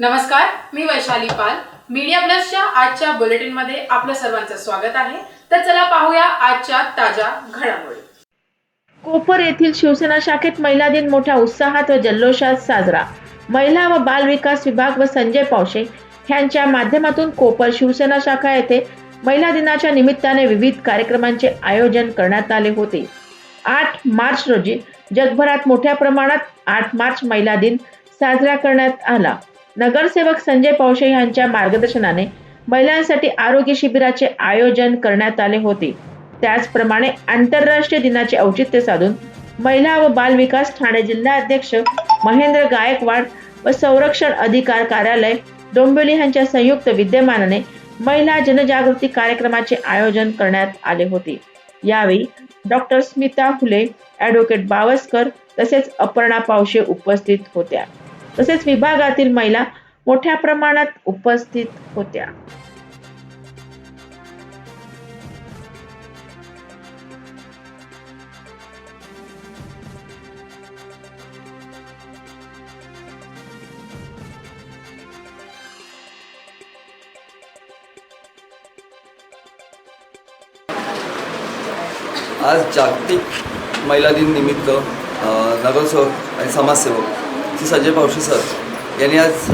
नमस्कार मी वैशाली पाल. मीडिया प्लसच्या आजच्या बुलेटिनमध्ये आपलं सर्वांचं स्वागत आहे. तर चला पाहूया आजच्या ताज्या घडामोडी. कोपर येथील शिवसेना शाखेत महिला दिन मोठ्या उत्साहात व जल्लोषात साजरा. महिला व बाल विकास विभाग व संजय पावशे यांच्या माध्यमातून कोपर शिवसेना शाखा येथे महिला दिनाच्या निमित्ताने विविध कार्यक्रमांचे आयोजन करण्यात आले होते. आठ मार्च रोजी जगभरात मोठ्या प्रमाणात आठ मार्च महिला दिन साजरा करण्यात आला. नगरसेवक संजय पावशे यांच्या मार्गदर्शनाने महिलांसाठी आरोग्य शिबिराचे आयोजन करण्यात आले होते. त्याचप्रमाणे आंतरराष्ट्रीय दिनाचे औचित्य साधून महिला व बाल विकास ठाणे जिल्हा अध्यक्ष महेंद्र गायकवाड व संरक्षण अधिकार कार्यालय डोंबिवली यांच्या संयुक्त विद्यमानाने महिला जनजागृती कार्यक्रमाचे आयोजन करण्यात आले होते. यावेळी डॉक्टर स्मिता फुले ॲडव्होकेट बावस्कर तसेच अपर्णा पावशे उपस्थित होत्या. तसेच विभागातील महिला मोठ्या प्रमाणात उपस्थित होत्या. आज जागतिक महिला दिन निमित्त नगरसेवक आणि समाजसेवक श्री संजय पावशी सर यांनी आज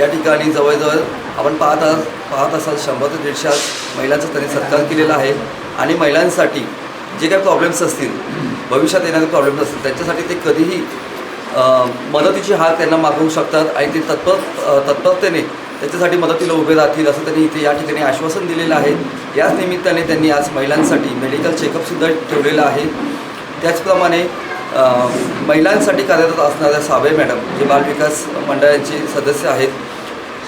या ठिकाणी जवळजवळ आपण पाहत आहात पाहत असाल शंभर ते दीडशे आज महिलांचा त्यांनी सत्कार केलेला आहे. आणि महिलांसाठी जे काही प्रॉब्लेम्स असतील भविष्यात येणारे प्रॉब्लेम्स असतील त्यांच्यासाठी ते कधीही मदतीची हात त्यांना मागवू शकतात आणि ते तत्पर तत्परतेने त्याच्यासाठी मदतीला उभे राहतील असं त्यांनी इथे या ठिकाणी आश्वासन दिलेलं आहे. याच निमित्ताने त्यांनी आज महिलांसाठी मेडिकल चेकअपसुद्धा ठेवलेलं आहे. त्याचप्रमाणे महिलांसाठी कार्यरत असणाऱ्या साबळे मॅडम जे बालविकास मंडळाचे सदस्य आहेत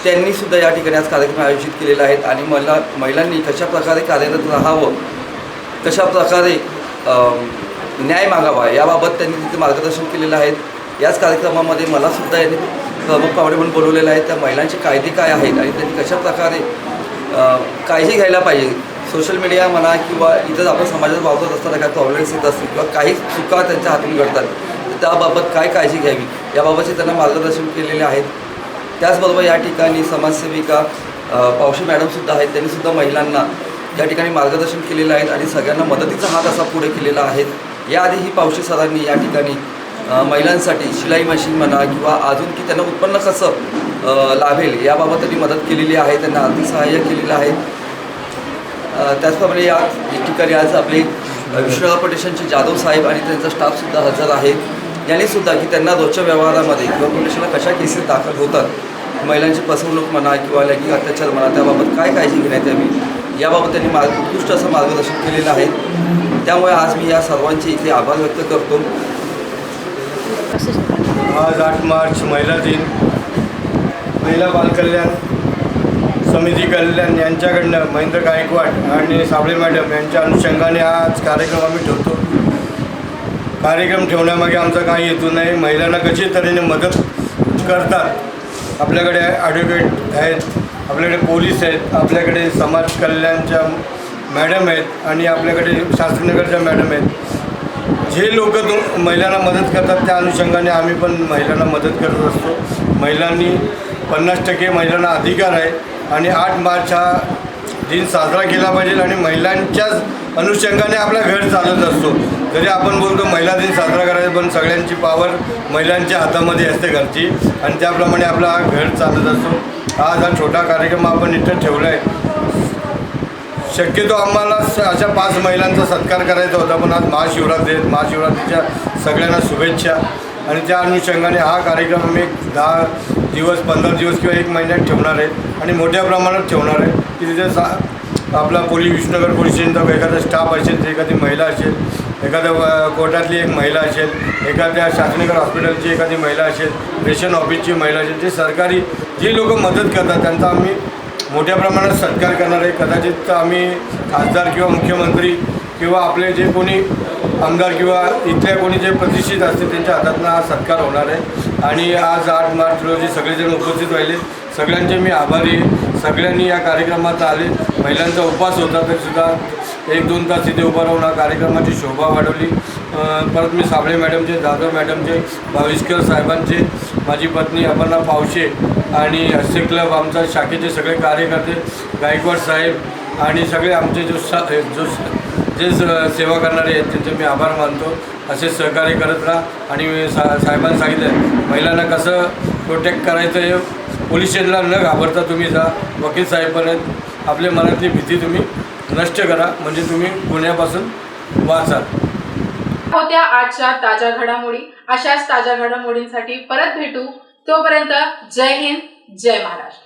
त्यांनीसुद्धा या ठिकाणी आज कार्यक्रम आयोजित केलेला आहेत आणि मला महिलांनी कशा प्रकारे कार्यरत राहावं कशा प्रकारे न्याय मागावा याबाबत त्यांनी तिथे मार्गदर्शन केलेलं आहे. याच कार्यक्रमामध्ये मलासुद्धा यांनी प्रमुख पाहुणे म्हणून बोलवलेलं आहे. त्या महिलांचे कायदे काय आहेत आणि त्यांनी कशा प्रकारे काळजी घ्यायला पाहिजे सोशल मीडिया म्हणा किंवा इतर आपण समाजात वावरत असताना काही प्रॉब्लेम्स येत असतील किंवा काही चुका त्यांच्या हातून घडतात तर त्याबाबत काय काळजी घ्यावी? याबाबतचे त्यांना मार्गदर्शन केलेले आहेत. त्याचबरोबर या ठिकाणी समाजसेविका पावशी मॅडमसुद्धा आहेत त्यांनीसुद्धा महिलांना या ठिकाणी मार्गदर्शन केलेलं आहे आणि सगळ्यांना मदतीचा हात असा पुढे केलेला आहे. याआधीही पावशी सरांनी या ठिकाणी महिलांसाठी शिलाई मशीन म्हणा किंवा अजून की त्यांना उत्पन्न कसं लाभेल याबाबत त्यांनी मदत केलेली आहे त्यांना आर्थिक सहाय्य केलेलं आहे. त्याचप्रमाणे या ठिकाणी आज आपले विष्णुराव पटेशांचे जाधव साहेब आणि त्यांचा स्टाफसुद्धा हजर आहे यांनीसुद्धा की त्यांना रोजच्या व्यवहारामध्ये किंवा पोलिसाला कशा केसेस दाखल होतात महिलांची फसवणूक म्हणा किंवा लैंगिक अत्याचार म्हणा त्याबाबत काय काळजी घेण्यात यावी याबाबत त्यांनी मार्ग उत्कृष्ट असं मार्गदर्शन केलेलं आहे. त्यामुळे आज मी या सर्वांचे इथे आभार व्यक्त करतो. आज आठ मार्च महिला दिन. महिला बालकल्याण समिती कल्याण यांच्याकडनं महेंद्र गायकवाड आणि साबळे मॅडम यांच्या अनुषंगाने आज कार्यक्रम आम्ही ठेवतो. कार्यक्रम ठेवण्यामागे आमचा काही हेतू नाही. महिलांना कशी तऱ्हेने मदत करतात आपल्याकडे ॲडव्होकेट आहेत आपल्याकडे पोलीस आहेत आपल्याकडे समाज कल्याणच्या मॅडम आहेत आणि आपल्याकडे शास्त्रीनगरच्या मॅडम आहेत. जे लोक तो महिलांना मदत करतात त्या अनुषंगाने आम्ही पण महिलांना मदत करत असतो. महिलांनी पन्नास टक्के महिलांना अधिकार आहे. आणि आठ मार्च हा दिन साजरा केला पाहिजे आणि महिलांच्याच अनुषंगाने आपला घर चालत असतो. जरी आपण बोलतो महिला दिन साजरा करायचा पण सगळ्यांची पावर महिलांच्या हातामध्ये असते घरची. आणि त्याप्रमाणे आपला हा घर चालत असतो. आज हा छोटा कार्यक्रम आपण इथं ठेवला आहे शक्यतो आम्हाला स- अशा पाच महिलांचा सत्कार करायचा होता पण आज महाशिवरात्री महाशिवरात्रीच्या सगळ्यांना शुभेच्छा. आणि त्या अनुषंगाने हा कार्यक्रम आम्ही दहा दिवस पंधरा दिवस किंवा एक महिन्यात ठेवणार आहे. आणि मोठ्या प्रमाणात ठेवणार आहे की तिथे सा आपला पोलीस विष्णुनगर पोलीस स्टेशनचा एखादा स्टाफ असेल एखादी महिला असेल एखाद्या कोर्टातली एक महिला असेल एखाद्या शासनगर हॉस्पिटलची एखादी महिला असेल रेशन ऑफिसची महिला असेल जे सरकारी जी लोक मदत करतात त्यांचा आम्ही मोठ्या प्रमाणात सत्कार करणार आहे. कदाचित आम्ही खासदार किंवा मुख्यमंत्री किंवा आपले जे कोणी आमदार किंवा इथल्या कोणी जे प्रतिष्ठित असतील त्यांच्या हातातनं हा सत्कार होणार आहे. आणि आज आठ मार्च रोजी सगळेजण उपस्थित राहिले. सगळ्यांचे मी आभारी आहे. सगळ्यांनी या कार्यक्रमात आले. महिलांचा उपवास होता तरीसुद्धा एक दोन तास इथे उभा राहून हा कार्यक्रमाची शोभा वाढवली. परत मी साबळे मॅडमचे जाधव मॅडमचे भाविस्कर साहेबांचे माझी पत्नी अपर्णा पावशे आणि हास्य क्लब आमचा शाखेचे सगळे कार्यकर्ते गायकवाड साहेब आणि सगळे आमचे जो सा जो जे सेवा करणारे आहेत त्यांचे मी आभार मानतो. असे सहकार्य करत राहा. आणि मी सा साहेबांनी सांगितलं महिलांना कसं प्रोटेक्ट करायचं हे पोलीस स्टेशनला न घाबरता तुम्ही जा. वकील साहेब पण आहेत. आपल्या मनातली भीती तुम्ही नष्ट करा. म्हणजे तुम्ही गुन्ह्यापासून वाचाल. होत्या आजच्या ताज्या घडामोडी. अशाच ताज्या घडामोडींसाठी परत भेटू. तोपर्यंत जय हिंद जय महाराष्ट्र.